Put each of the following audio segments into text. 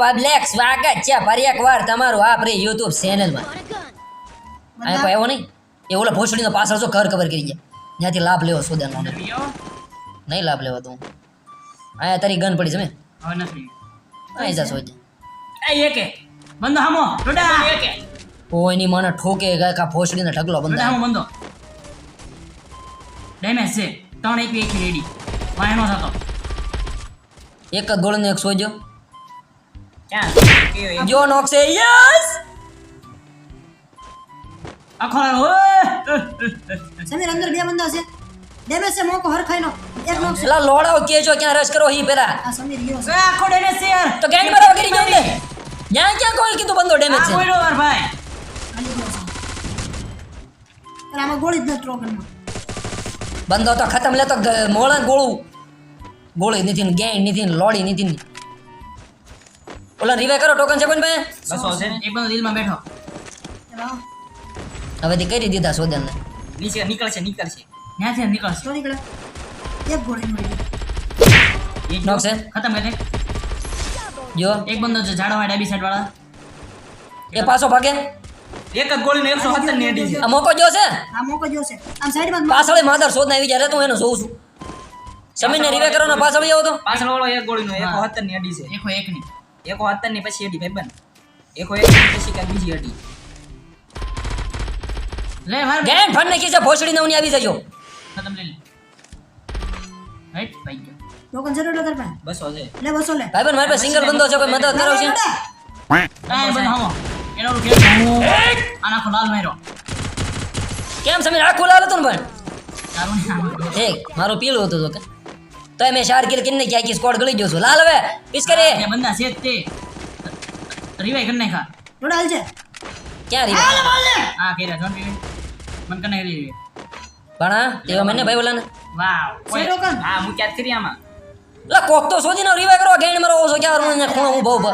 Public સ્વાગત છે. ફરી એક વાર તમારું આપણી યુટ્યુબ ચેનલમાં અહીંયા કોઈ એવો નહીં? એ ઓલા ભોસડીનો પાછળ જો ઘર કવર કરી ગયા? ત્યાંથી લાભ લેવો સોદાનો. નહીં લાભ લેવા તું અહીંયા તારી ગન પડી છે મેં હવે નથી. અહીં જા સોજા. એ એકે. બંધો હામો. ડોડા એકે. કોઈની મને ઠોકે ગયા કા ભોસડીને ઢગલો બંધ હામો બંધો. ડેમેજ છે. ત્રણ એક એક રેડી વાયનો થતો. એક જ ગોળનો એક સોજો. ક્યાં જો નોક છે યસ આખો ઓય સમીર અંદર બે બંદા છે ડેમેજ છે મોકો હરખાઈનો એક નોક છે પેલા લોડાઓ કેજો ક્યાં રસ કરો હી પેલા આ સમીર ગયો છે એ આખો ડેમેજ છે યાર તો ગેંડ મારવા કરી ગયો ને ત્યાં ક્યાં કોઈ કીધું બંધો ડેમેજ આ છે કોઈડો વાર ભાઈ ખાલી ગયો છે અરે આમાં ગોળી જ નથી ટ્રોગનમાં બંધો તો ખતમ લેતો ગ- મોળા ને ગોળું ગોળી નથી ગેંડ નથી લોડી નથી ઓલા રિવાઈ કરો ટોકન છે કોઈ ભાઈ બસો છે એક બંદો દિલમાં બેઠો. હવે હવેથી કરી દીધા સોદનને. નીચે નીકળશે નીકળશે. ત્યાંથી નીકળશે. તો નીકળે. એક ગોળી મળી એક નોક છે? ખતમ એટલે જો. એક બંદો છે ઝાડો વાળા ડાબી સાઈડ વાળા એ પાછો ભાગે? એક જ ગોળીનો એકસો સત્તરની એડી છે. આ મોકો જો છે? આ મોકો જો છે. આમ સાઈડમાં પાછળ માદર શોધ આવી જાય તું એનો જોઉં છું. સમીરને રિવાય કરો ને પાછળ આવો તો. પાછળ વાળો એક ગોળીનો એકો હા. હત્તરની અડી છે. એકો એક ની એકો હત્તરની પછી અડી ભાઈબંધ એકો એક ની પછી કઈ બીજી અડી. લે માર ગેંડ ફન ને કીજે ભોસડી નવની આવી જજો. ખતમ લઈ લે. રાઈટ ભાઈ ગયો. ટોકન જરૂર લગર પણ બસો છે. લે બસો લે. ભાઈ મારી પાસે સિંગલ બંધો છે કોઈ મદદ કરો છે કાંઈ બંધ હામો. એનો ઓલું ખેલ આ નાખો લાલ માર્યો? કેમ સમીર આખું લાલ હતું ને પણ. ઠીક મારું હતું તો કે. તો મેં ચાર કિલ કિન્ને ક્યાં કી સ્કોડ ગળી ગયો છું. લાલ હવે પીસ કરે. જે બંદા છે તે. રિવાઈ કરી નાખા. થોડા હાલ છે. ક્યાં રીવા આ કેરા જોન પીવી મન કને રી પણ તેવા મને ભાઈ બોલાને. વાવ છે ટોકન હા હું ક્યાં કરી આમાં. લા કોક તો શોધી નો રિવાય કરો ગેણ મારો ઓસો ક્યાં હું ને ખૂણો હું બહુ બહુ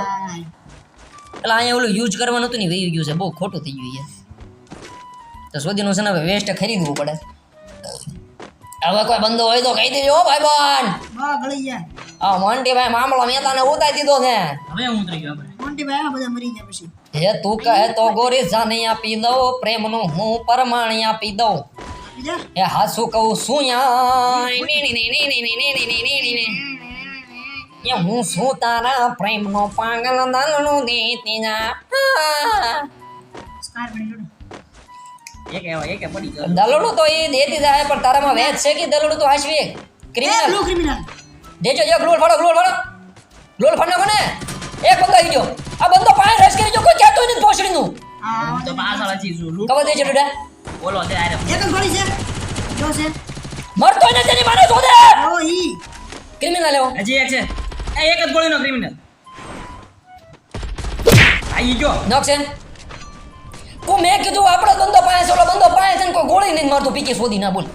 એટલે અહીંયા ઓલું યુઝ કરવાનું હતું ને વહી ગયું છે. બહુ ખોટું થઈ ગયું છે. તો શોધીનું છે ને વેસ્ટ ખરીદવું પડે. હવે કોઈ બંધો હોય તો કહી દેજો ભાઈ બન હા મોન્ટી ભાઈ મામલો મેં તને ઉતારી દીધો છે હવે હું ઉતરી ગયો મોન્ટી ભાઈ આ બધા મરી ગયા પછી હે તું કહે તો ગોરી જાને આપી દઉં પ્રેમનું હું પરમાણી આપી દઉં એ હાસુ કહું શું યા એ હું શું તારા પ્રેમનો પાગલ દાલનો દેતી જા દલડું તો એ દેતી જાય પણ તારામાં વેચ છે કે દલડું તો એ ક્રિમિનલ બ્લુ ક્રિમિનલ દેજો જો ગ્લોલ ફાડો ગ્લોલ ફાડો. ગ્લોલ ફાડ કોને એક બંદો આવી ગયો આ બંદો પાય રેસ કરી જો કોઈ કહેતો નથી ભોસડીનું આ તો પાછળ હજી છું. લૂંટ દેજો ડડા. બોલો તે આરે. એક જ ગોળી છે. જો છે. મરતો નથી તેની મારે શોધે ઓ ઈ. ક્રિમિનલ લેવો હજી એક છે. એ એક જ ગોળીનો ક્રિમિનલ આઈ ગયો. નોક છે. કો મેં કીધું આપણો બંદો પાસે છે, ઓલો બંદો પાસે છે ને કોઈ ગોળી નહીં મારતો પીકે શોધી ના બોલ.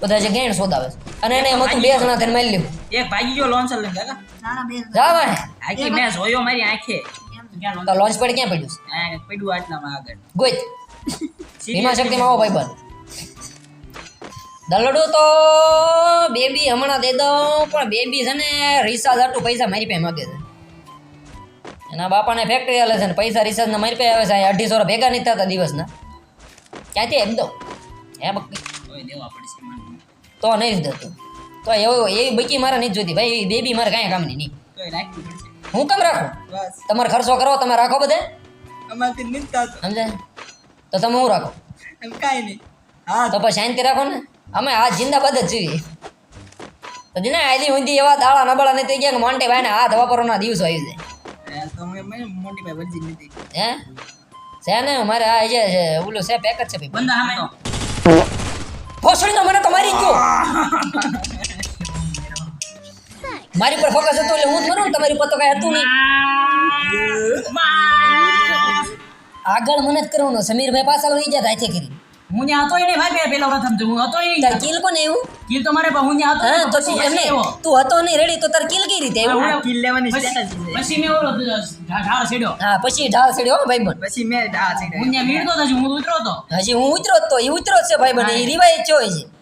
બધા જે ગેણ શોધાવે અને એને એમ હતું બે જણા થઈને મારી લેવું. એક ભાગી ગયો લોન્ચર લઈને કાકા બે જા ભાઈ આખી મેં જોયો મારી આંખે. તો લોન્ચ પેડ ક્યાં પડ્યું છે? આ પડ્યું આટલામાં આગળ. ગોઈત. ભીમા શક્તિમાં આવો ભાઈ બન. દલડું તો બેબી હમણાં દે દઉં પણ બેબી છે ને રિસાર્જ હાટું પૈસા મારી પાસે માગે છે. એના બાપાને ફેક્ટરી હાલે છે ને પૈસા રિસાર્જના મારી પાસે આવે છે. અહીંયા અઢીસો ભેગા નહીં થતા દિવસના. ક્યાંથી એમ તો? હે મને તો નહીં જ દેતું. તો એવો એવી બકી મારે નહીં જોતી ભાઈ બેબી મારે કાંઈ કામની નહીં. હું કેમ રાખું? તમારે ખર્ચો કરો તમે રાખો બધે? સમજાય તો તમે હું રાખો? કાંઈ નહીં. હા. તો પછી શાંતિ રાખો ને. અમે આ જિંદાબાદ જ જોઈએ તો જીને આજી ઊંધી એવા દાળા નબળા નહીં થઈ ગયા કે ભાઈ ભાઈને હાથ વાપરવાના દિવસો આવી જાય. મોટી ભાઈ વરજી નથી. હે? છે ને મારે આ જે ઓલું છે પેક છે ભાઈ. બંદા હામે. મને તો મારી ગયો. મારી પર ફોકસ હતો એટલે હું થોડું તમારી પર તો કઈ હતું નહીં. આગળ મને જ કરવાનું સમીરભાઈ પાછળ લઈ જાય હાથે કરી હું ન્યા હતો એને ભાઈ પે- પેલો પ્રથમ તો હું હતો તાર કિલ કોને એવું કિલ તો મારે હું ત્યાં હતો હા તો પછી એમને તું હતો નહીં રેડી તો તાર કિલ કઈ રીતે એવું કિલ લેવાની પછી પછી મેં ઓલો ઢાળ છેડ્યો. હા પછી ઢાળ છેડ્યો હો ભાઈ પછી મેં ઢાળ છેડ્યો. હું ન્યા વીણતો હતો હું ઉતરો હતો. હજી હું ઉતરો જ તો એ ઉતરો છે ભાઈ બન એ. રિવાય જ છે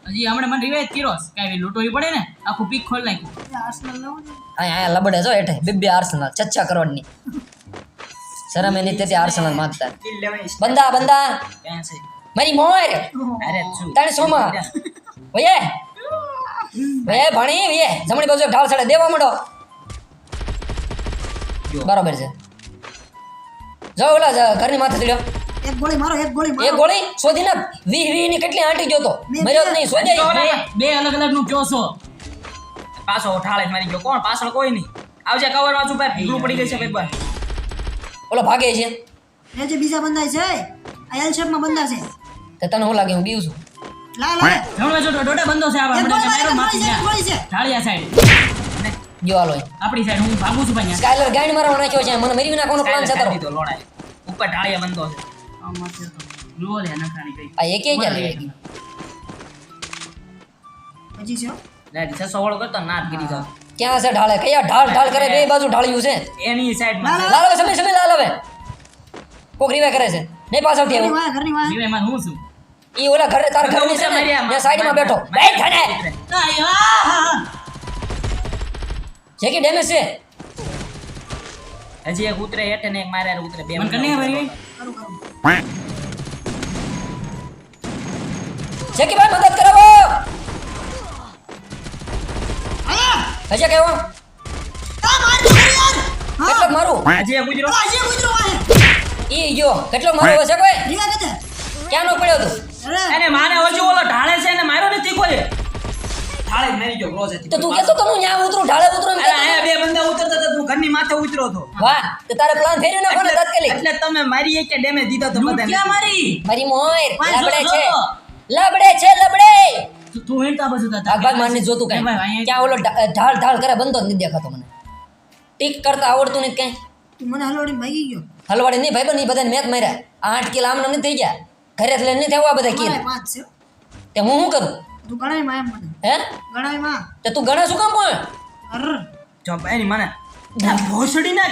હજી હમણાં મને રિવાયત કર્યો લૂટો લૂંટવી પડે ને આખું પીક ખોલ નાખ્યું. આર્સેનલ લાવો હા અહીંયા લબડે જો હેઠે. બે બે આર્સેનલ છચ્છા કરોડની. શરમ એની તેથી આર્સેનલ માંગતા બંદા બંદા ક્યાં છે? મારી મોર. અરે તાણે સોમા. ઓયે ભણી વે જમણી બાજુ એક ઢાળ સાડે દેવા માંડો. જો. બરાબર છે. જો ઓલા ઘરની માથે ચડ્યો એક ગોળી મારો એક ગોળી એક ગોળી? શોધી ના વી વી ની કેટલી આંટી જોતો તો? મર્યો જ બે- નહીં શોધી. બે અલગ અલગનું કયો છો? પાછો ઠાળે મારી ગયો. કોણ? પાછળ કોઈ નહીં. આવજે કવર વાંચું ભાઈ ભૂલું પડી ગઈ છે પેપર. ઓલો ભાગે છે. એ જે બીજા બંદા છે આ એલ શેપમાં બંદા છે. તો તને હું લાગે હું બીવું છું? લા લા. જો દોઢા બંધો છે આપણે ગોળી મારો મારી, માથું એક ત્યાં ગોળી છે ઢાળિયા સાઈડ. જો હાલો આપણી સાઈડ હું ભાગું છું ભાઈ સ્કાયલર ગાઈડ મારવા નાખ્યો છે મને મરી નાખવાનો પ્લાન છે તારો. દીધો લોડાય ઉપર ઢાળિયા બંધો છે. જુઓ લે નખાણી કઈ. આ એકે ક્યાં છે? છસો વાળો કરતો નાથ ગીરી જાવ. ક્યાં છે ઢાળે? કયા ઢાળ ઢાળ કરે બે બાજુ ઢાળ્યું છે. એની સાઈડ લાલ હવે સમય સમય લાલ હવે. કોક રીવા કરે છે. નહીં પાછળ ઘરની આવું. ઘરની માં હું છું? ઈ ઓલા ઘરે તાર ઘરની છે ને ત્યાં સાઈડમાં બેઠો. બેઠ ખાને જે કે ડેમેજ છે. હજી એક ઉતરે હેઠે ને એક મારે ઉતરે. બે મને કને કરું જે કે ભાઈ મદદ કરાવો. હજી કેવો કેટલો માર દો યાર. હા. કેટલોક મારું? હજી ગુજરો વાહે ઈ ગયો. કેટલોક મારું હશે કોઈ? ક્યાં નો પડ્યો તું? અને માને હજુ ઓલો ઢાળે છે ને માર્યો નથી કોઈ. ઢાળે જ ગયો ક્લોઝ હતી તો. તું કહેતો તો હું ન્યા ઉતરું ઢાળે ઉતરું અરે આયા બે બંદા ઉતરતા હતા તું ઘરની માથે ઉતરો તો. વાહ તો તારે પ્લાન ફેરવી નાખો ને તાત્કાલિક? એટલે તમે મારી એક ડેમેજ દીધો તો લૂંટ ક્યાં મારી. મારી મોર લબડે છે. લબડે છે લબડે. તું- તું હેઠતા તા- ભાગ ભાગ મારની જોતું કઈ. ક્યાં ઓલો ઢાળ ઢાળ કરે બંધો જ નથી દેખાતો મને. ટીક કરતા આવડતું નથી કઈ. તું મને હલવાડી ભાગી ગયો. હલવાડી નહીં ભાઈ બની બધાને મેચ માર્યા. આ આઠ કિલો આમ નથી થઈ ગયા. ઘરે જ લઈને નથી થવા બધા પાંચ છે. તે હું શું કરું? તું ગણાયમાં એમ મને. હે? ગણાયમાં. તે તું ગણા શું કામ પણ અર. જો એની મને ભોસડી ના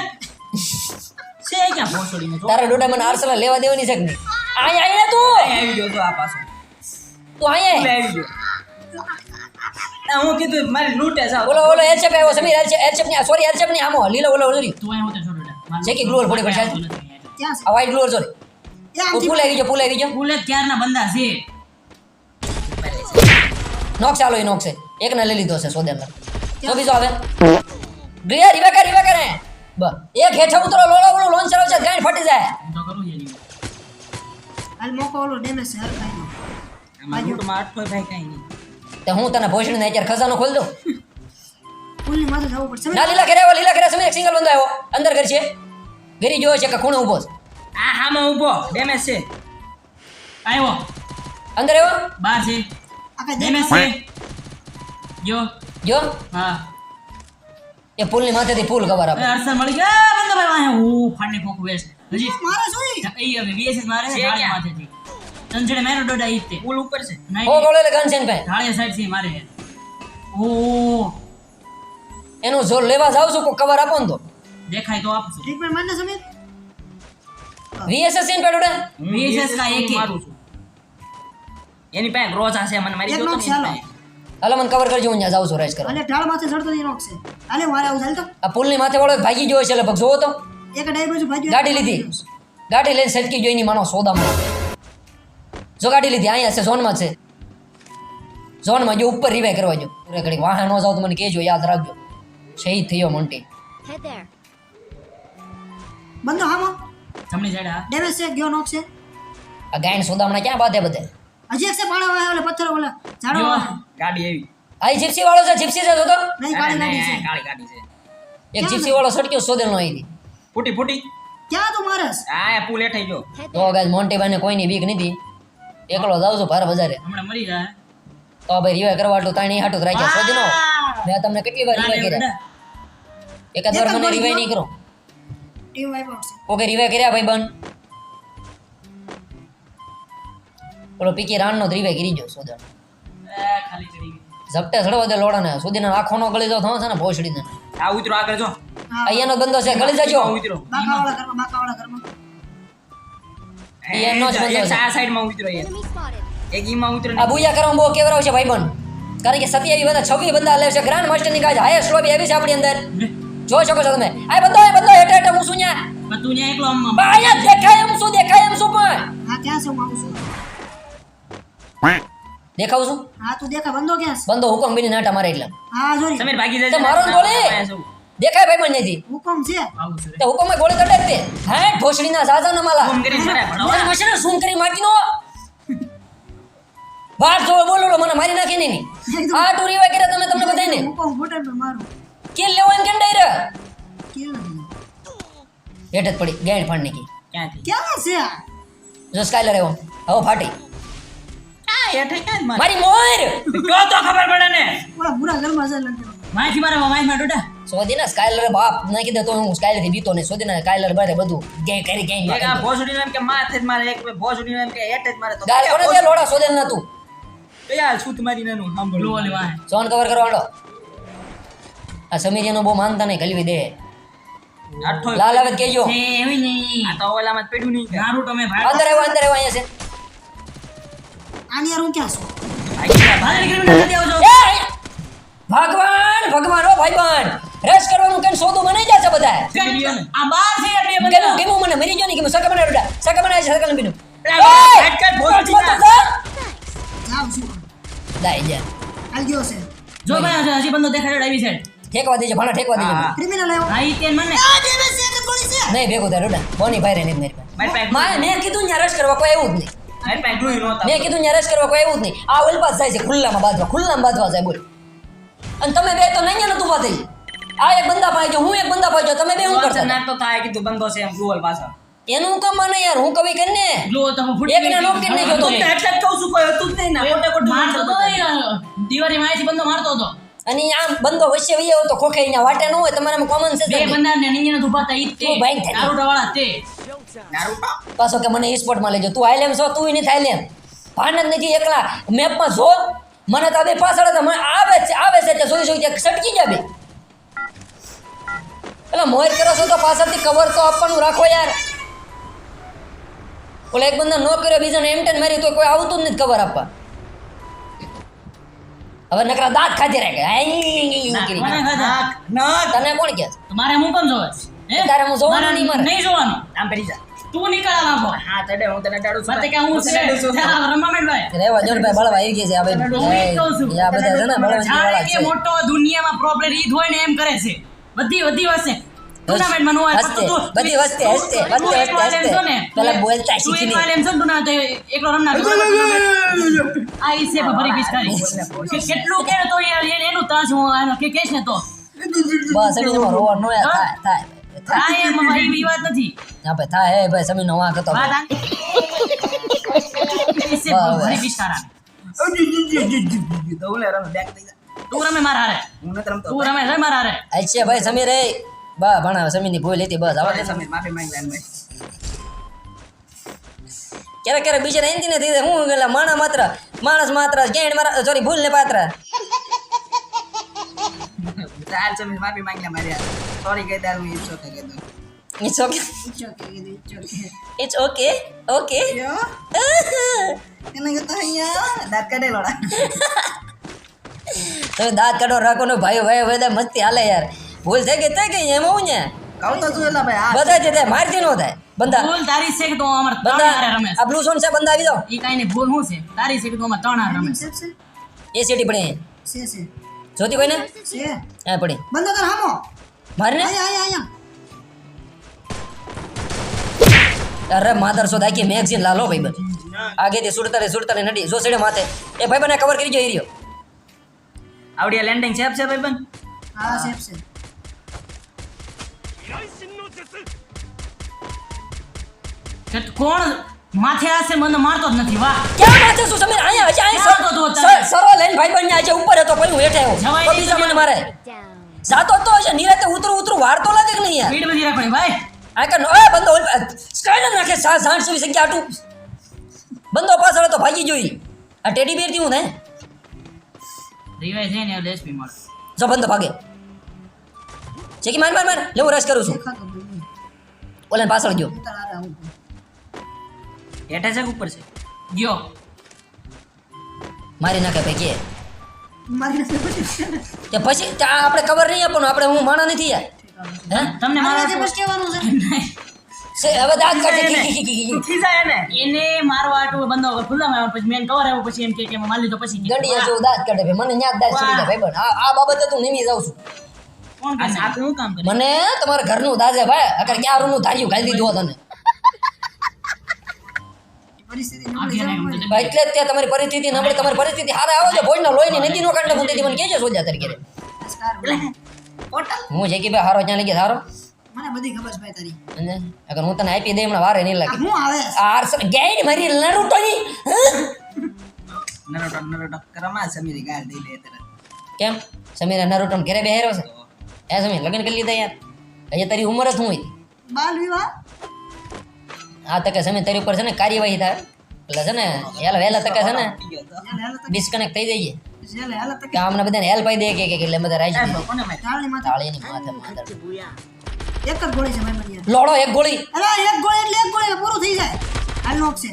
છે ક્યાં ભોસડી ને? તારા ડોડા મને આર્સેનલ લેવા દેવાની છે કે નહીં? આય આય ને તું! આવી ગયો તો આ પાછો. તું આય. આવી ગયો. હું કીધું મારી લૂંટે જાવ ઓલો ઓલો આવ્યો સમીરની સોરી એચએપની આમો લીલો ઓલો ઓલો તું અહીંયા હોતે છોડો ડા. કે ગ્લોર પડી પડશે? છે? આ વાઈટ ગ્લોર સોરી પુલ આવી ગયો ગયો ફૂલ ક્યારના બંદા છે. નોક ચાલો એ નોક છે. એક ને લઈ લીધો છે સોદેલર તો બીજો આવે? રિયા રીવા કર રીવા કરે બ એક હેઠા ઉતરો લોળો ઓલો લોન ચલાવ છે ગાંઠ ફટી જાય. હું તો કરું યાર. હાલ મોકો ઓલો ડેમેજ છે હર ખાઈ નો લૂટ લૂંટમાં અટકો ભાઈ કાઈ નહીં. તો હું તને ભોસડી ને અત્યારે ખજાનો ખોલ દઉં? ફૂલની માથે જવું પડશે. ના લીલા ઘરે આવ્યો લીલા ઘરે સમય એક સિંગલ બંદો આવ્યો. અંદર ઘર છે. ઘરી જોયો છે કે ખૂણે ઊભો છે. આ હામાં ઊભો. ડેમેજ છે. આવ્યો અંદર આવ્યો બહાર છે. ડેમેજ છે. જો જો હા. એ પુલની માથેથી પુલ કવર એ આપે અરસર મળી ગયા. બંદો ભાઈ વાહે. હું ફાડને ખોખું વેસ્ટ હજી. મારે શું? એ હવે VSS મારે છે ક્યાં? માથેથી. ચંચડે મારો ડોડા ઈ તે. પુલ ઉપર છે. નહીં, ઓ ગોળે ગન છે ને ભાઈ. ઢાળે સાઈડથી મારે. ઓ એનો જોર લેવા જાવ છું કો કવર આપો ને તો. દેખાય તો આપજો ઠીક ભાઈ મને સમીર વીએસએસ સીન પેડોડે વીએસએસ ના એક એક. મારું છું. એની પાસે ગ્રોઝા છે મને મારી જોતો નોક હાલો. એની મને કવર કરજો હું ત્યાં જાઉં છું રેસ કરવા અને ઢાળ માથે ચડતો ઈ નોક છે હાલે મારે આવું ચાલતો આ પુલની માથે વાળો ભાગી ગયો છે લગભગ જોવો તો. એક ડાઈ બાજુ ભાગી ગાડી લીધી. ગાડી લઈને સટકી જોઈને માનો સોદામાં. જો ગાડી લીધી અહીંયા છે ઝોનમાં છે. ઝોનમાં જો ઉપર રિવાય કરવા જો. પૂરે ઘડી વાહન ન જાવ તો મને કહેજો યાદ રાખજો. શહીદ થયો મોન્ટી. બંધો હામો. જમણી સાઈડ હા ડેમેજ છે ગયો નોક છે. આ ગાયન સોદામણા ક્યાં બાધે બધે? હજી એક છે પાણા વાળા ઓલા પથ્થર ઓલા. ઝાડો વાળા. ગાડી એવી. આ જીપ્સી વાળો છે જીપ્સી છે તો નહીં કાળી ગાડી છે. કાળી ગાડી છે. એક જીપ્સી વાળો સટક્યો સોદેલ નો અહીંથી. ફૂટી ફૂટી. ક્યાં તું મારસ? આ એ પુલ હેઠે ગયો. તો ગાઈસ મોન્ટી ભાઈને કોઈની બીક નથી. એકલો જાવ છું ભાર બજારે. હમણાં મરી જાય. તો ભાઈ રિવાય કરવા તો તાણી હાટું રાખ્યા સોદનો મેં તમને કેટલી વાર રિવાય કર્યા? એકાદ વાર મને રિવાય નહીં કરો. ટીમ વાઇપ આઉટ છે ઓકે રિવાય કર્યા ભાઈ બન ઓલો પીકી રાણનો ત્રીવે ગીરી ગયો સોદા એ, ખાલી ચડી ગઈ. ઝપટે ચડવા દે લોડાને. સુધીને આખો નો ગળી જાવ થો છે ને ભોસડીને આ ઉતરો આગળ જો અહીંયાનો બંધો છે ગળી જજો. ઉતરો. બાકાવાળા ઘરમાં બાકાવાળા ઘરમાં. એનો જ એક છે. આ સાઈડમાં ઉતરો એક એક ઈમાં ઉતરો આ બુયા કરવામાં બહુ કેવરાવ છે ભાઈબંધ કારણ કે સત્યાવી બધા છવ્વી બંદા લે છે ગ્રાન્ડ માસ્ટરની કાજ હાઈએસ્ટ લોબી આવી છે આપણી અંદર. જોઈ શકો છો તમે. આ બંધો આ બંધો હેઠે હેઠે. હું શું ન્યા તું ન્યા એકલો આમ. બા અહીંયા દેખાય એમ શું દેખાય એમ શું પણ હા ક્યાં છે હું આવું છું દેખાવ છું હા તું દેખા બંધો ક્યાં છે બંધો હુકમ બીની નાટા મારે એટલે હા જોરી સમીર ભાગી જાય તે મારો ને ગોળી દેખાય મને નથી હુકમ છે આવું છે. તે હુકમ ગોળી કટે તે હા ભોસડીના સાજાના માલા હુકમ કરી મારે ભણવા મશીન શું કરી મારતી નો વાત જો બોલો મને મારી નાખી નહીં આ ટુરી કર્યા તમે તમને બધાને હુકમ હોટલ પર મારો કિલ લેવો એમ કેમ ડાયરે નથી? હેઠ જ પડી ગેણ ફાડ નીકળી ક્યાંથી? ક્યાં છે આ? જો સ્કાયલર આવ્યો. હવે ફાટી. આ હેઠે ક્યાં જ મારી? મોર કહો તો ખબર પડે ને? ઓલા ભૂરા ઘરમાં છે લંડન માહિતી મારે માહિતી મારે ડોડા. સોદીના સ્કાયલર બાપ નાખી દે તો હું સ્કાયલરથી બીતો નહીં. સોદીના સ્કાયલર બારે બધું ગે કરી ગે એક આ ભોસડી એમ કે માથે જ મારે એક ભોસડી એમ કે હેઠે જ મારે તો ગાલ કોને દે લોડા સોદેલ ના તું યાર છૂત મારી નાનું સાંભળો લો વાહે સોન કવર કરવા આડો આ સમીરિયાનો બહુ માનતા નહીં કલવી દે. લાલ આવે કેજો. એવી નહીં આ તો ઓલામાં પડ્યું નહીં નારુટો મેં ભાગ. અંદર આવ્યો અંદર આવ્યો અહીંયા આની યાર હું ક્યાં છું? ભાગી ગયા, બહાર નીકળીને નથી આવજો છે એ અહીંયા. ભગવાન ભગવાન ઓ ભાઈબંધ. રેસ કરવાનું કેમ સોદું બનાઈ જશે બધા આ બાર છે એટલે મને મરી ગયો ને કેમ સકે બનાવ્યો બેટા. સકા બનાવે છે સકા બીનું એલા, હાટ ના. જાઉં છું દાઈ જા હાલ ગયો છે. જો ભાઈ હજી- બંદો દેખાડ્યો આવી છે ઠેકવા દેજો ભાણા ઠેકવા દેજો હા. ક્રિમિનલ આવ્યો હા ઈ તેન મને આ ડેમેજ છે કે ગોળી છે નહીં ભેગું થાય રોડા બોની ભાઈ રે નહીં મારી પાસે મારી પાસે મારે મેં કીધું ત્યાં રશ કરવા કોઈ એવું જ નહીં મારી પાસે glue નહોતા. મેં કીધું ત્યાં રશ કરવા કોઈ એવું જ નહીં આ ઓલપાસ જાય છે ખુલ્લામાં બાંધવા ખુલ્લામાં બાંધવા જાય બોલ અને તમે બે તો નહીં નતું બાંધી આ એક બંદા પાઈ જો હું એક બંદા પાઈ જો તમે બે હું કરતા હતા? નાક તો થાય કીધું બંધો છે એમ glue પાછળ. એનું કામ મને યાર હું કવિ કરીને ગ્લો તો ફૂટી એકને knock કરી નાખ્યો તો. એટલે જ કહું છું, કોઈ હતું જ નહીં ને. ખોટે ખોટું મારતો હતો. દિવાળી માહિતી બંદો મારતો હતો અને આમ બંદો વચ્ચે આવ્યો તો ખોખે અહીંયા વાટે ન હોય તમારામાં કોમન બે બંદા ને નીચે ઊભા તા ઈ તે ભાઈ. નારુટો વાળા તે. નારુતો? પાછો કે મને e માં લેજો. તું આઈલેમ છો? તું નહીં થાઈલેમ ભાન જ નથી એકલા. મેપમાં જો મને તો બે પાછળ તો મને આવે છે આવે છે તે જોઈ જોઈ ત્યાં સટકી જા બે. એટલે મોર કરો છો તો પાછળથી કવર તો આપવાનું રાખો યાર. ઓલા એક બંદા નો કર્યો બીજાને એમટેન મારી તો કોઈ આવતું જ નથી કવર આપવા. હવે નકરા દાંત ખાધી રાખે. તને કોણ કે તમારે હું કેમ જોવે હે? તારે હું જોવાનું નહીં મારે. નહીં જોવાનું આમ પેલી જા. તું નીકળા નાખો હા, તડે હું તને ડાડું છું. કે હું છે છું. હા, ભાઈ બળવા આવી ગયા છે આ હું ઈ કહું છું. બધા એ આ બધા છે ને બળવા મોટો દુનિયામાં પ્રોબ્લેમ ઈ હોય ને એમ કરે છે બધી બધી વસ્તે ટુર્નામેન્ટમાં નો હોય હસતે, તું- તું- બધી વસ્તે, તું- હસતે, તું હસતે, એકલો હસતે, એમ છો ને, પેલા બોલતા શીખી એકલો એમ છો ના એકલો રમનાર આ ઈ છે ભરી પિચકારી કેટલું કે તો એનું તાસ હું આનો કે કેસ ને તો. બસ સમીરમાં રોવા નો યાર થાય થાય. આ યાર મામા ઈ ઈ વાત નથી. હા ભાઈ થાય હે ભાઈ સમીર નો વાંક હતો. વાત આ ઈ છે ભરી પિચકારા તો રમે, back થઈ જા. તું રમે મારા હારે. હું નથી રમતો. તું રમે રે મારા હારે. અચ્છા ભાઈ સમીર એ. બા ભણાવે સમીરની ભૂલ હતી બસ આવા સમીર, માફી માંગી લેન ભાઈ. ક્યારેક ક્યારેક બિચારા એનથી ને જાય હું એટલે માણસ માત્ર માણસ માત્ર ગેંડ મારા સોરી ભૂલ ને પાત્ર ચાલ, સમીર, માફી માંગી લે મારી સોરી કહી દે, હું it's કહી દઉં. ઓકે. ઇટ્સ ઓકે ઓકે યો, એને કહેતા અહીંયા દાંત કાઢે લોડા. તમે દાંત કાઢો રાખો ને ભાઈ ભાઈ બધા મસ્તી હાલે યાર ભૂલ થઈ ગઈ થઈ ગઈ એમ હું ને? કહું તો છું એલા ભાઈ, હા. બધા જે થાય મારથી નો થાય. બંદા ભૂલ તારી છે કે તો અમાર બંદા રમે આ બ્લુ સોન છે બંદા આવી જાઓ. ઈ કાઈ નહીં ભૂલ શું છે? તારી છે કે તો અમાર ત્રણ હારે રમે એ સીટી પડે છે છે. જોતી કોઈ ને? છે. હા પડી. બંધો તાર હામો. મારે આયા આયા આયા અરે માદર સો દાખી મેગઝીન લાલો ભાઈ બન આગેથી સુડતા રે નડી જો સેડે માથે. એ ભાઈ બને કવર કરી જો એરિયો આવડી લેન્ડિંગ shape છે ભાઈબંધ? હા સેફ છે. કે કોણ માથે આસે મને મારતો જ નથી વાહ. ક્યાં માથે શું? સમીર અહીંયા હજી ક્યાં સરતો તો સરો લઈને ભાઈ બન આજે ઉપર હતો પછી હું હેઠે આવ્યો. બીજા મને મારે. જાતો તો છે નિરાતે ઉતરું ઉતરું વાર તો લાગે કે નહીં યાર? સ્પીડ બધી રાખણી ભાઈ. આ કે એ બંદો સ્કાયલર નાખે સા સાઠ સુધી સંખ્યા આટું. બંદો પાછળ તો ભાગી જોઈ આ ટેડી બેર થયું ને? રિવાઇઝ છે ને એટલે એસપી મળે જો બંદો ભાગે. કે માર માર માર. લે હું રશ કરું છું. ઓલે પાછળ ગયો. હેઠે છે. ઉપર છે. ગયો. મારી નાખે ભાઈ કે. પછી. પછી? તો આ આપણે ખબર નહીં આપવાનું આપણે હું માણા નથી યાર. તમને મારે મારવા જે કહેવાનું છે. હવે દાંત કાઢે કી, કી, કી, કી, કી. ખીજાય ને એને. મારવા આટલું બંધો ખુલ્લા માં પછી મેન કવર આવ્યો પછી એમ કે કે મારી લીધો પછી ગડી ગંડિયા જેવું દાંત કાઢે ભાઈ મને ન્યા જ દાંત જાય ભાઈ પણ આ આ બાબતે તું નિમી જાઉં છું. મને તમારા ઘરનું દાજે ભાઈ. અગર ક્યાં રૂમનું ધાર્યું ખાઈ દીધું તને એટલે જ ત્યાં તમારી પરિસ્થિતિ નબળી તમારી પરિસ્થિતિ હારે આવો છો ભોજનો લોહીની નદી નો કાંડે હું તેથી મને કહેજો સોજા તરીકે. હું છે કે ભાઈ હારો ત્યાં લઈ ગયા હારો? મને બધી ખબર છે ભાઈ તારી. અગર હું તને આપી દે હમણાં વારે નહીં લાગે. હું આવે? આ આરસર ગેઈન મારી નરૂટોની નરોટો નરોટો કરમાં સમીરી ગાળ દઈ લે તરત કેમ? સમીરા નરૂટોન ઘરે બેહેરો છે? એ સમય લગ્ન કરી લીધા યાર. હજી તારી ઉંમર જ શું હોય? બાલ વિવાહ આ તકે સમીર તારી ઉપર છે ને કાર્યવાહી થાય. એટલે છે ને હેલા વહેલા તકે છે ને ડિસ્કનેક્ટ થઈ જઈએ. કે આમને બધાને હેલ્પ આવી દે કે એટલે બધા રાજી તાળની માથે માથે. એક જ ગોળી છે ભાઈ. લોડો એક ગોળી. અરે એક ગોળી એટલે એક ગોળી પૂરું થઈ જાય. હાલ નોક છે.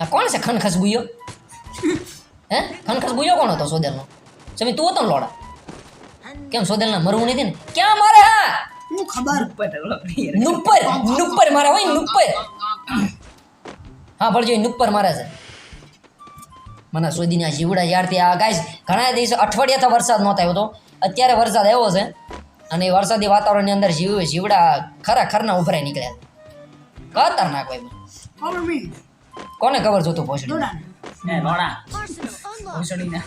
આ કોણ છે ખનખસ ગુયો? હે? ખનખસ ગુયો કોણ હતો સોદેલનો? સમી તું હતો લોડા? કેમ સોદેલના મરવું નથી ને? ક્યાં મારે હા? હું ખબર ઉપર નુપર નુપ્પર મારે હોય નુપર નુપ્પર. હા ભરજો નુપર મારે છે. મને સોદીના જીવડા જ્યારથી આ ગાઈસ ઘણા દિવસો અઠવાડિયાથી વરસાદ નહોતો આવ્યો તો. અત્યારે વરસાદ આવ્યો છે. અને એ વરસાદી વાતાવરણની અંદર જીવ જીવડા ખરા ખરના ઉભરાઈ નીકળ્યા. ખતરનાક ભાઈ કોને ખબર જોતું ભોસડી? ભૂસડીને.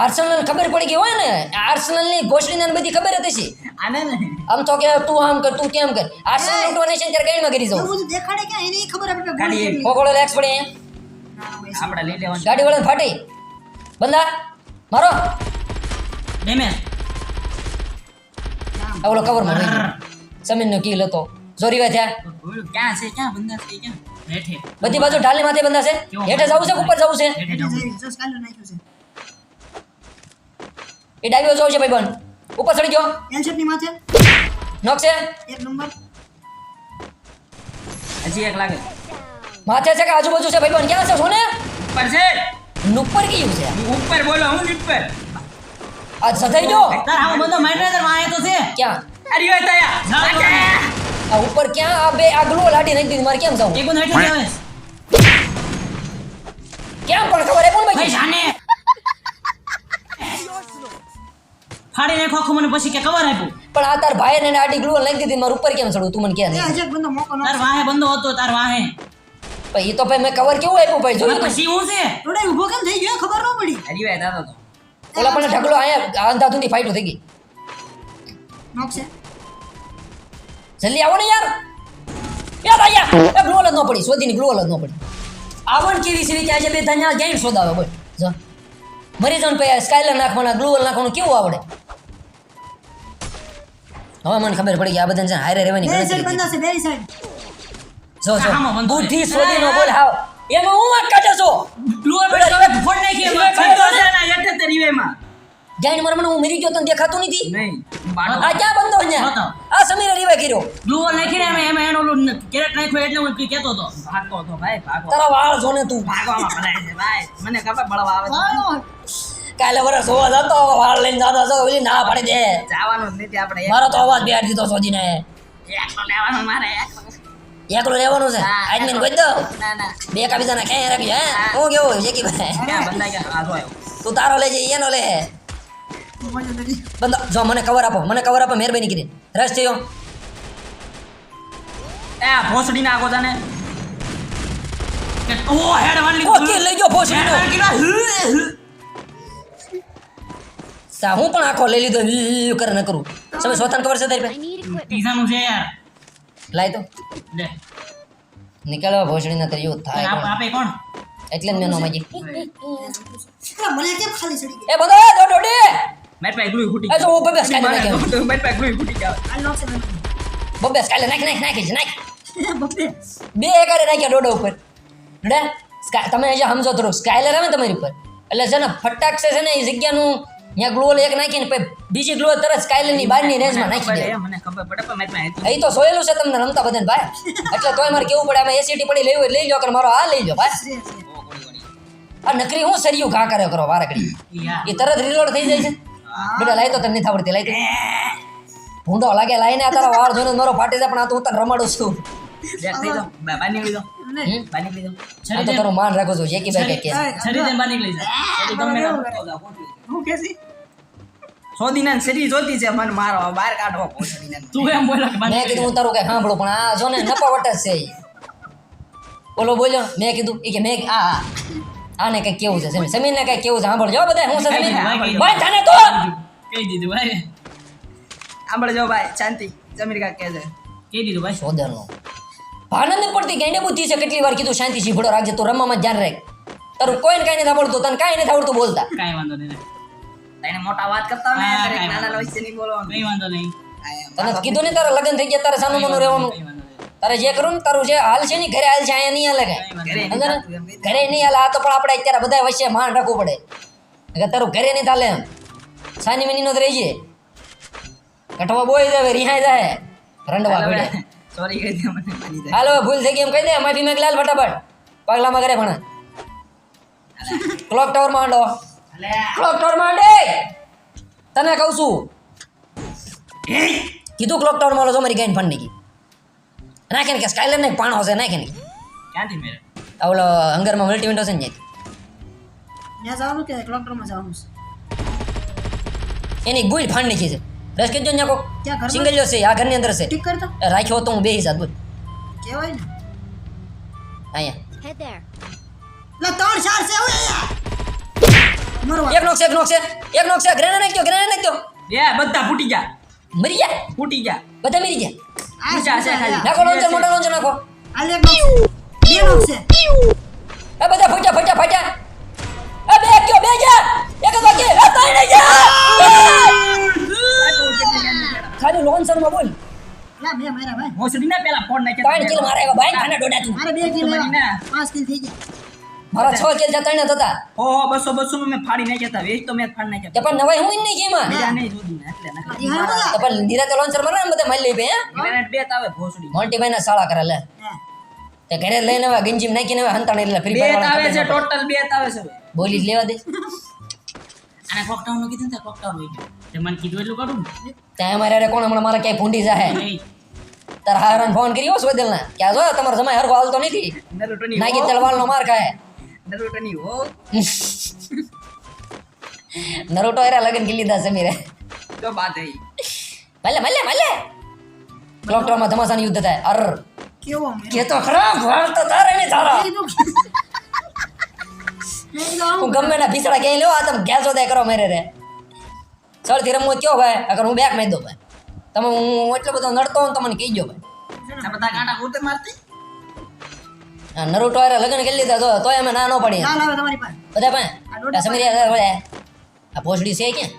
આર્સેનલ ખબર પડી ગઈ હોય ને આર્સેનલની ઘોષણીને બધી ખબર હતી છે આને આમ તો કે તું આમ કર તું કેમ કર. આર્સેનલ ડોનેશન ત્યારે ગાડીમાં કરી જાઉં. એવું દેખાડે કે એની ખબર આપણે ગાડી કેટલી. લેક્સ પડે. ના, આપણે લઈ લેવાનું. ગાડી વાળાને ફાટી. બંદા મારો. ડેમેજ આવલો કવર રહી ગયો સમીરનો કિલ હતો. જોરી થયા. ક્યાં છે? ક્યાં બંદા છે? ક્યાં? બધી બાજુ ઢાલની માથે બંદા છે? હેઠે જવું છે ઉપર જવું છે? હેઠે જવું નાખ્યું છે. એ ડાબી બાજુ આવશે ભાઈ બંધ ઉપર ચડી ગયો. એલ શેપની માથે. નોક છે. એક નંબર. હજી એક લાગે. માથે છે કે આજુબાજુ છે ભાઈ બંધ ક્યાં છે સોને? ઉપર છે. નુપર કયું છે? ઉપર બોલો હું ઉપર આ સધાઈ ગયો? તાર આવો બંધો માઇટ્રેઝરમાં આયો તો છે. ક્યાં? અરે ઓય તયા આ ઉપર ક્યાં? આ બે આ ગ્લો લાડી નાખી દીધી મારે કેમ જવું એક બંધો હેઠે કેમ પણ ખબર એ ભાઈ? ભાઈ જાને. ફાડી નાખો આખું મને પછી કે કવર આપ્યું. પણ આ તાર ભાઈ ને આડી ગ્લુ લઈ દીધી મારું ઉપર કેમ ચડું તું મને કે નહીં. હજાર બંદો મોકો તાર વાહે બંધો હતો તાર વાહે. ભાઈ એ તો ભાઈ મેં કવર કેવું આપ્યું ભાઈ? જોયું પછી હું છે? થોડે ઊભો કેમ થઈ ગયો? ખબર ન પડી. અરે ભાઈ દાદા તો ઓલા પણ ઢગલો અહીંયા અંધાધુંધી ફાઈટ થઈ ગઈ. નોક છે જલ્દી આવો ને યાર. યાર આયા એ ગ્લુ અલગ ન પડી શોધીની ગ્લુ અલગ ન પડી. આવણ કેવી છે? કે આજે બે ધન્યા ગેમ શોધાવે બોલ જો. મરી જણ પછી સ્કાયલર નાખવાના ગ્લોલ નાખવાનું કેવું આવડે? હવે મને ખબર પડી કે આ બધાને હારે રહેવાની ગણતરી છે બે સાઈડ જો જો. બુદ્ધિ છે. શોધીનો બોલ હાવ. એનો હું વાત કાઢે છો? બ્લુ આપણે ફોડ નાખી એમાં. હેઠે તે રીવેમાં જાઈને મારા મને હું મરી ગયો તને દેખાતું નથી? નહીં આ ક્યાં બંધો છે? આ સમીર રીવા કર્યો. બ્લુ નાખી નાખીને એમાં એમાં એનો કેરેટ નાખ્યો એટલે હું કહેતો હતો. ભાગતો હતો ભાઈ ભાગો. તારા વાળ જોને તું. ભાગવામાં ભરાય છે ભાઈ. મને ખબર બળવા આવે છે. કાલે વરસ હોવા જતો વાળ લઈને જતો છો ઓલી ના પાડી દે. જવાનું જ નથી આપણે મારો તો અવાજ બેઠ દીધો સોજીને. એકલો લેવાનો મારે એકલો. એકલો છે? હા, આજમીન કોઈ દો? ના ના. બે કા બીજાના ક્યાંય રાખ્યો હે? હું. કેવો જેકી ભાઈ? જો તું તારો લેજે એનો લે. બંદા જો મને કવર આપો મને કવર આપો મહેરબાની કરી રસ થયો એ ભોસડી નાખો તને. ઓ હેડ વાળી ઓકે લઈ ગયો ભોસડીનો. સા હું પણ આખો લઈ લીધો વી કરે ન કરું. તમે સ્વતંત્ર ખબર છે તારી પાસે? ટીઝાનું છે યાર. લાય તો. લે. નીકળવા ભોસડીના તો કર્યું થાય આપે કોણ? એટલે જ મેં નો માગી. મને કેમ ખાલી ચડી ગઈ એ બધો એ દોડ પાસે ગ્લુઈ ફૂટી એ જો ઊભો બેસ કાલે નાખે. મારી પાસે ફૂટી ગયા. છે બબે કાલે નાખ નાખ નાખી નાખ. બબે. બે કરે નાખ્યા ડોડા ઉપર. લે તમે અહીંયા સમજો થોડુંક સ્કાયલર આવે તમારી ઉપર. એટલે છે ને ફટાક છે ને એ જગ્યાનું ત્યાં ગ્લોલ એક નાખીને પછી બીજી ગ્લો તરત સ્કાયલરની બહારની રેન્જમાં નાખી દે. મને ખબર પડે પણ મેચમાં તો સોયેલું છે તમને રમતા બધાને ભાઈ. એટલે તોય મારે કેવું પડે અમે એસીટી પડી લેવું લઈ લો કે મારો આ લઈ લો ભાઈ છે આ નકરી હું સરિયું ઘા કર્યો કરો વારકડી એ તરત રીલોડ થઈ જાય છે. બેટા લાઈ તો તમને નથી આવડતી લાઈ તો. ભૂંડો લાગે લાઈને આ તારા વાળ જોઈને મારો ફાટી જાય પણ આ તો હું તને રમાડું છું. આ તો તારું માન રાખો છો જેકી ભાઈ કે શરીર બહાર નીકળી જાય તમે ના ભૂલતો જાઓ, ખોટું. હું કે છે? સોદીના શરીર જોતી છે મને મારો બહાર કાઢો ભોસડીને. તું એમ બોલો મેં કીધું હું તારું કઈ સાંભળું પણ આ જો ને નપાવટ જ છે ઈ. બોલ્યો મેં કીધું એ કે મેં આ. આને કઈ કેવું છે સમીર સમીરને કઈ કેવું છે સાંભળજો બધા હું સમીર ભાઈ થાને તો! કહી દીધું ભાઈ? સાંભળજો ભાઈ શાંતિ. જમીર કા કહે છે કહી દીધું ભાઈ? સોદરનો નહીં પડતી ગાંડે બુદ્ધિ છે કેટલી વાર કીધું શાંતિ શીખડો રાખજે તું રમવામાં ધ્યાન રાખ. તારું કોઈને કાંઈ નથી આવડતું તને કાંઈ નથી આવડતું બોલતા. કાંઈ વાંધો નહીં મોટા વાત કરતા હોય ને નાના વિશે નહીં બોલવાનું. કઈ વાંધો નહીં. તને કીધું ને તારા લગ્ન થઈ ગયા તારે સાનું મનું રહેવાનું. તારે જે કરું ને તારું જે હાલ છે ને ઘરે હાલ છે અહીંયા નહીં હાલે કઈ. ઘરે નહીં હાલે આ તો પણ આપણે અત્યારે બધા વચ્ચે માન રાખવું પડે. કે તારું ઘરે નહીં ચાલે એમ સાની મિની નો જ રહી છે કઠવા બોય જાવે રિહાઈ જાય રંડવા પડે. સોરી કહી દે મને માની જાય. હાલો ભૂલ થઈ ગઈ એમ કહી દે માફી મેં લાલ ફટાફટ. પગલામાં કરે ભણે. ક્લોક ટાવર માંડો ક્લોક ટાવર માંડે તને કહું છું. કીધું ક્લોક ટાવર માંડો જો મારી ગાઈન ફંડ નહીં નાખે ને કે સ્કાયલર ને પાણો હશે નાખે ને. ક્યાંથી મેરે ઓલો હંગરમાં મલ્ટી વિન્ડો છે ને. ત્યાં. જવાનું કે ક્લોકરમાં જવાનું છે? એની ગુઈલ ફાંડ નીચી છે. રસ કેજો ને કોક. સિંગલ છે આ ઘરની અંદર છે. ઠીક કરતો રાખ્યો તો હું બે હિસાબ બોલ. કેવાય ને. અહીંયા. હે ધેર લા ત્રણ ચાર છે ઓય મરવા. એક નોક છે એક નોક છે. એક નોક છે ગ્રેનેડ નાખ્યો ગ્રેનેડ નાખ્યો. બે બધા ફૂટી ગયા. મરી ગયા? ફૂટી ગયા. બધા મરી ગયા? આ પૂજા છે ખાલી. નાખો લોન્ચર મોટા લોન્ચર નાખો. આ લે નોક બે નોક છે. એ બધા ફૂટ્યા ફૂટ્યા ફૂટ્યા. એ બે કયો બે ગયા એક જ બાકી. એ ત્રણ નહીં જા ખાલી લોન્ચરમાં બોલ. લા બે માર્યા ભાઈ. ભોસડી ને પેલા ફોન નાખ્યા ત્રણ કિલ મારે એવા બાઈક ખાને ડોડા તું. મારે બે કિલ તમારી ના. આવ્યા પાંચ કિલ થઈ ગયા. મારા છ કિલ જતા ને થતા. હો હો બસો બસો નું મેં ફાડી નાખ્યા હતા વેચ તો મેં જ ફાડી તે. નાખ્યા પણ નવાઈ હું નહીં ગેમાં. બીજા નહીં જોડી ને એટલે નકર. ઈ હારું બધા તો પણ નિરાતે લોન્ચર મારે ને બધા મારી લઈ બે હે? ગ્રેનેડ બે જ આવે ભોસડી. મોન્ટી ભાઈ ના સાળા કરે લે. હા. તે ઘરે લઈને હવે ગંજીમ નાખીને હવે હંતાણ એટલે ફ્રી બે જ ફાયર આવે છે ટોટલ બે જ આવે છે હવે. બોલી જ લેવા દે. આને કોકટાઉનનું કીધું ને ત્યાં કોકટાઉન લઈ ગયો તે મને કીધું એટલું કરું ત્યાં અમારે હારે કોણ હમણાં મારે ક્યાંય ફૂંડી જાહે? નહીં. તાર હારાને ફોન કર્યો સોદેલ ના કે જો તમારો સમય હરખો હાલતો નથી. નાગી હો. તલવાલ નો માર ખાય. નરોટો ની હો. નરોટો એરા લગન કરી લીધા સમીરે. તો બાત હઈ. મલે મલે મલે માં ધમાસાનું યુદ્ધ થાય. અર. કેવો મેં કે તો ખરાબ વાળ તો તારે ને તારા હું ગમે ના ભીસડા કે લ્યો આ તમે ગેસો દે કરો મેરે રે. સળથી રમવું કયો ભાઈ? અગર હું બેક મારી દઉં ભાઈ. તમે હું એટલો બધો નડતો હોઉં તમને કહી ગયો ભાઈ. બધા કાંટા મારતી? આ નરોટો લગન કરી લીધા તો તોય અમે ના ન પડી ના ના તમારી પાસે. બધા ભાઈ આ દોઢ આ ભોસડી છે ક્યાં?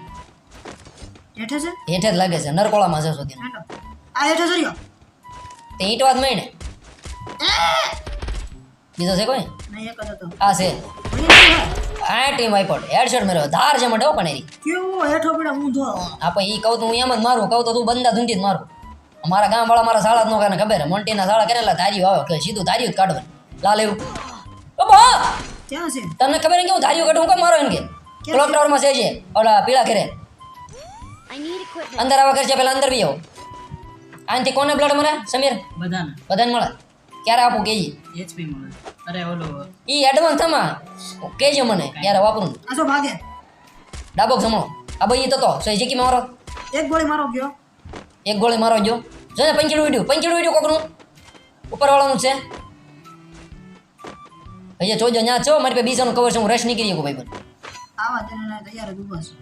હેઠે છે? હેઠે જ લાગે છે. નરકોળામાં છે સુધી આ હેઠે સર્યો તે ઈંટ વાત મળી બીજો છે કોઈ? નહીં એક હતો. આ છે. ભણી નહીં હોય. આ ટીમ આઈપોડ હેડશોટ મેરો ધાર છે માટે પણ એરી. કેવો હેઠો પડે ઊંધો આપણે ઈ કહું તો હું એમ જ મારું કહું તો તું બંદા ધૂંધી જ મારું. અમારા ગામ વાળા મારા સાળા જ નો કાને ખબર મોન્ટીના સાળા કરેલા ધાર્યું આવે કે સીધું ધાર્યું જ કાઢવાનું. લાલ એવું. બા ક્યાં છે? તમને ખબર કે હું ધાર્યું કાઢું કેમ મારો એમ કે? ક્લોક ટાવરમાં છે? છે ઓલા પીળા ઘરે. અંદર આવા કરશે પેલા અંદર બી આવો. આનથી કોને બ્લડ મળે? સમીર? બધાને. બધાને મળે? ક્યારે આપું કહેજે એચપી મળે. અરે ઓલો. ઈ એડવાન્સ થમાં કેજો મને ક્યારે વાપરું? આસો ભાગે. ડાબો જમણો. આ ભાઈ તો તો. સો જીકી મારો? એક ગોળી મારો ગયો. એક ગોળી મારો જો જો ને પંચીડું વિડ્યું પંચીડું વિડ્યું કોકનું. ઉપરવાળાનું છે. અહીંયા જોજો ન્યા છો મારી પાસે બીજાનું કવર છે હું રશ નીકળી ગયો ભાઈ બન આવા તને તૈયાર જ ઊભા છું.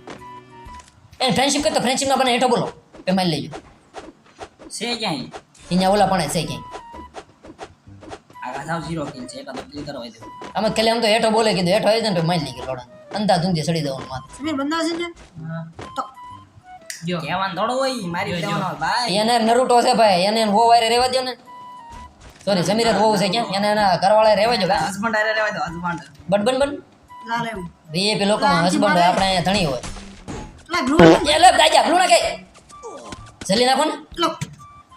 એને ફ્રેન્ડશિપ કરતો ફ્રેન્ડશિપ ના બને હેઠો બોલો. પે મારી લેજો. છે ક્યાંય? અહીંયા ઓલા પણ છે ક્યાંય. જાવ ઝીરો કિલ છે એટલે બદલી કરવા દેવું અમે ખાલી આમ તો હેઠો બોલે કીધું હેઠો આવી જાય ને મારી લઈ ગયો અંધા ધૂંધી સડી દેવાનું માથે સમીર છે ને તો જો કહેવાનું થોડું હોય મારી જો, જો. ભાઈ એને નરુટો છે ભાઈ એને હો વારે રહેવા દો ને સોરી સમીર જ છે ક્યાં એને એના ઘરવાળા રહેવા ભાઈ હસબન્ડ આરે રહેવાય દો હસબન્ડ બટ બન બન એવું વીએપી લોકોમાં હસબન્ડ હોય આપણે અહીંયા ધણી હોય લા ગ્લુ એ લે દાજા બ્લુ નાખે જલ્દી નાખો ને લો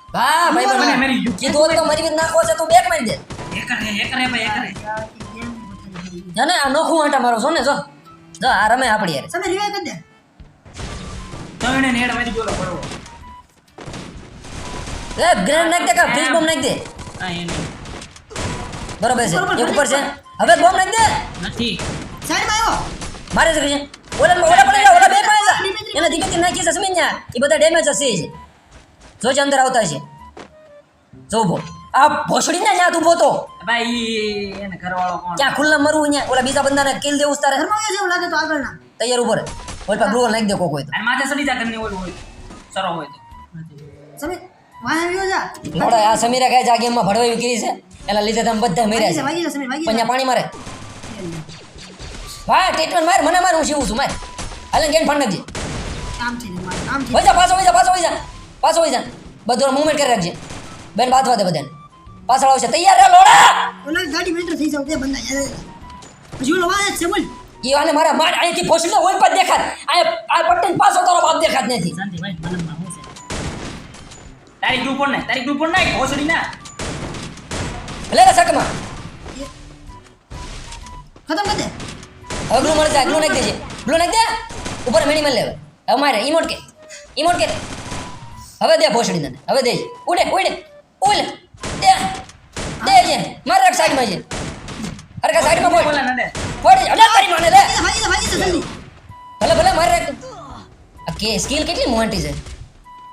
હા ભાઈ મને મરી કીધું હોત તો મારી જ નાખવો છે તું બેક મારી દે હેકર હે હેકર હે ભાઈ હેકર હે ના ના આ નોખું આંટા મારો છો ને જો. જો આ રમે આપણી યાર તમે રિવાઈ કરી દે. તમે નેડ મારી ગયો બરોબર એ ગ્રેનેડ નાખ દે કા ફ્રીજ બોમ્બ નાખ દે? હા એ બરોબર છે એક ઉપર છે. હવે બોમ્બ નાખ દે. નથી. સાઈડમાં આવ્યો મારે છે કે ઓલા ઓલા પડી ઓલા બે પડે એના ધીમે ધીમે નાખી છે સમીન ન્યા એ બધા ડેમેજ હશે જ. જો અંદર આવતા છે જો ઊભો. આ ભોસડી ને ન્યા તું. ભાઈ એને ઘરવાળો કોણ? ક્યાં ખુલ્લા મરવું ન્યા ઓલા બીજા બંદાને કિલ દેવું તારે? ઘરમાં આવ્યો છે લાગે તો આગળના. તૈયાર ઉપર ઓલ પર ગ્રુવલ નાખી દે કોઈ કોઈ તો. અને માથે સડી જા કરની ઓલું હોય. સરો હોય તો. સમીર વાહ આવ્યો જા. મોડા આ સમીરે કાંઈ આ ગેમમાં ભડવાયું કરી છે? એના લીધે તમે બધા વાગી છે. વાગી જા સમીર વાગી પણ પાણી મારે. વાહ ટ્રીટમેન્ટ માર મને માર હું શીવું છું માર. હાલે ગેમ ફાડ નાખજે. કામ છે ને મારે કામ છે વઈ જા પાછો વઈ જા પાછો વઈ જા. પાછો વઈ જા. બધું મૂવમેન્ટ કરી રાખજે. બેન બાથવા દે બધાને. પાછળ આવશે. તૈયાર રહે લોડા! ઓલા ગાડી મેટર થઈ જાવ તે બંદા યાર હજુ ઓલો વાહ છે બોલ. ઈ આને મારા માર અહીંથી ફોસલો હોય પણ દેખાત. આ આ પટ્ટન પાછો તારો બાપ દેખાત નથી. શાંતિભાઈ મનમાં હું છે? તારી ગ્રુપ પર ને તારી ગ્રુપ પર નાખ ફોસડી ના. લે રે સકમાં ખતમ કર દે. હવે ગ્લુ મળે છે ગ્લુ નાખ દેજે. ગ્લુ નાખ દે? ઉપર મેડિમલ લેવે હવે મારે ઇમોટ કે ઇમોટ કે. હવે દે ભોસડી તને. હવે દે. ઉડે ઉડે ઉડે. દે દે જે માર રાખ સાઈડમાં છે. અરે કા સાઈડમાં બોલ બોલે ના દે ફોડ અલે તારી માને લે. વાગી જા વાગી જા જલ્દી. ભલે ભલે માર રાખ આ કે સ્કિલ કેટલી મોટી છે?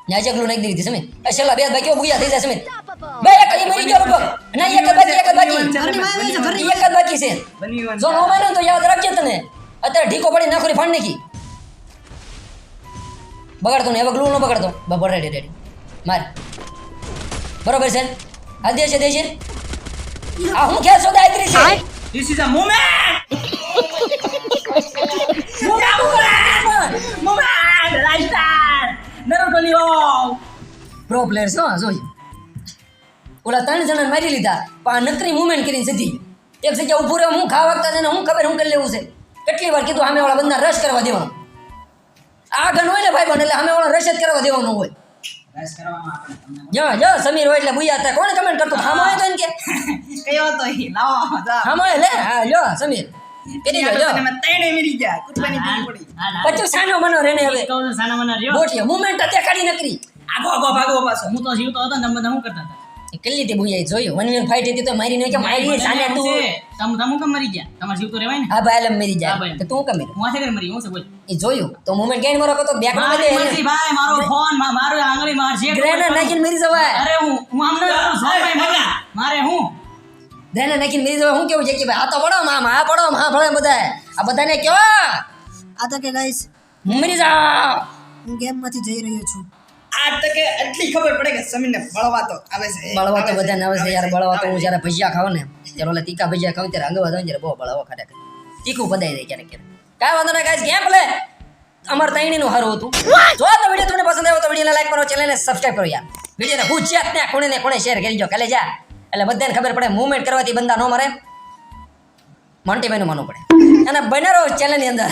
ન્યા જગલું નાખી દીધી સમીર. છેલ્લા બે બાકી બુયા થઈ જાય સમીર. બે એક ઈ મરી ગયો લગભગ ના એક જ બાકી એક જ બાકી. ઘરની માં આવ્યો છે ઘરની ઈ એક જ બાકી છે. જો નો માને તો યાદ રાખજે તને. અત્યારે ઢીકો પડી નાખોરી ફાંડ નાખી. બગાડતો ને હવે ગ્લુ નો બગાડતો બરાબર રેડી રેડી માર. બરોબર છે? આ દે છે દે છે આ હું ક્યાં સોદા આદરી છે? This is a moment moment moment Rajasthan Naruto Leo pro player છો જોઈ. ઓલા ત્રણ જણા મારી લીધા પણ આ નકરી મુવમેન્ટ કરીને સીધી. એક જગ્યા ઊભું રહે હું ખાવા વખતે ને હું ખબર હું કરી લેવું છે. કેટલી વાર કીધું સામે વાળા બંદા રશ કરવા દેવાનું. આ ગન હોય ને ભાઈ બન એટલે સામે વાળા રશ જ કરવા દેવાનું હોય. જો જો સમીર હોય એટલે બુયા હતા. કોણ કમેન્ટ કરતો? હામો હોય તો એને કે. કયો તો ઈ? લાવો હામો લે. હા જો સમીર. જો તમે તૈણે મરી પડી. સાનો બનો રેને હવે. રહ્યો? બોટિયો મુવમેન્ટ અત્યારે કાઢી નકરી આગો આગો ભાગો પાછો. હું તો જીવતો હતો ને તમે બધા શું કરતા હતા? કેટલી તે બુયા જોયું? વન ફાઈટ હતી તો મારી નહીં કે મારી સાને તું તમ તમ કેમ મરી ગયા? તમાર જીવ તો રેવાય ને. હા ભાઈ લમ મરી જાય તો તું કમી હું આથે મરી હું છે બોલ? એ જોયું. તો મોમેન્ટ ગેન મારો તો બેકમાં દે મરજી ભાઈ મારો ફોન મારો આંગળી માર છે ગ્રેનેડ નાખીને મરી જવાય. અરે હું હું આમને ભાઈ મરી મારે હું? ગ્રેનેડ નાખીને મરી જવાય હું કેવું છે કે ભાઈ આ તો પડો મામ આ પડો માં ભળે બધા. આ બધાને કેવા? આ તો કે ગાઈસ મરી જાઓ હું ગેમમાંથી જઈ રહ્યો છું. આ તકે એટલી ખબર પડે કે સમીરને બળવા તો આવે છે બળવા તો બધાને આવે છે યાર બળવા તો હું જ્યારે ભજીયા ખાવ ને ત્યારે ઓલા ભજીયા ખાવ ત્યારે જ્યારે બહુ બળવા ખરેખર તીખું પદાઈ જાય ક્યારેક ક્યારેક. કાંઈ વાંધો ના ગાઈસ ગેમ પ્લે અમાર તૈણીનું હારું હતું. જો તો વીડિયો તમને પસંદ આવ્યો તો વિડીયોને લાઈક કરો ચેનલને સબસ્ક્રાઇબ કરો યાર. વિડીયોને હું ચેક ને કોણે ને કોણે શેર કરી દો કાલે જા. એટલે બધાને ખબર પડે મૂવમેન્ટ કરવાથી બંદા ન મરે. મોન્ટી ભાઈનું માનવું પડે. અને બને રહો ચેનલની અંદર.